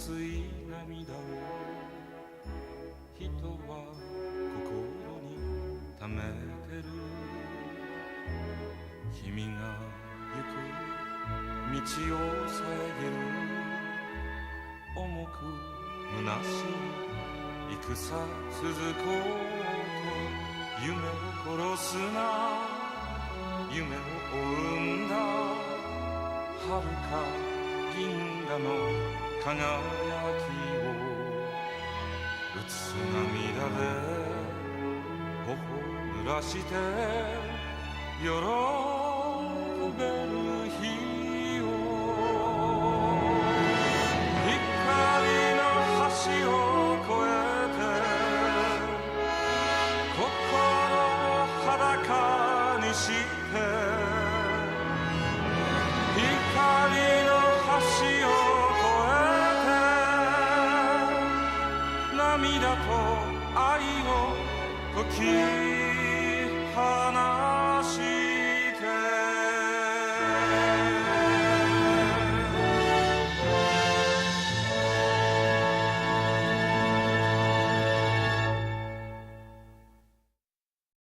熱い涙を人は心に溜めてる君が行く。道を遮る重く。虚しい戦続こうと夢を殺すな夢を追うんだ遥か銀河の輝きを。うつ涙で頬濡らして喜涙と愛を解き放して。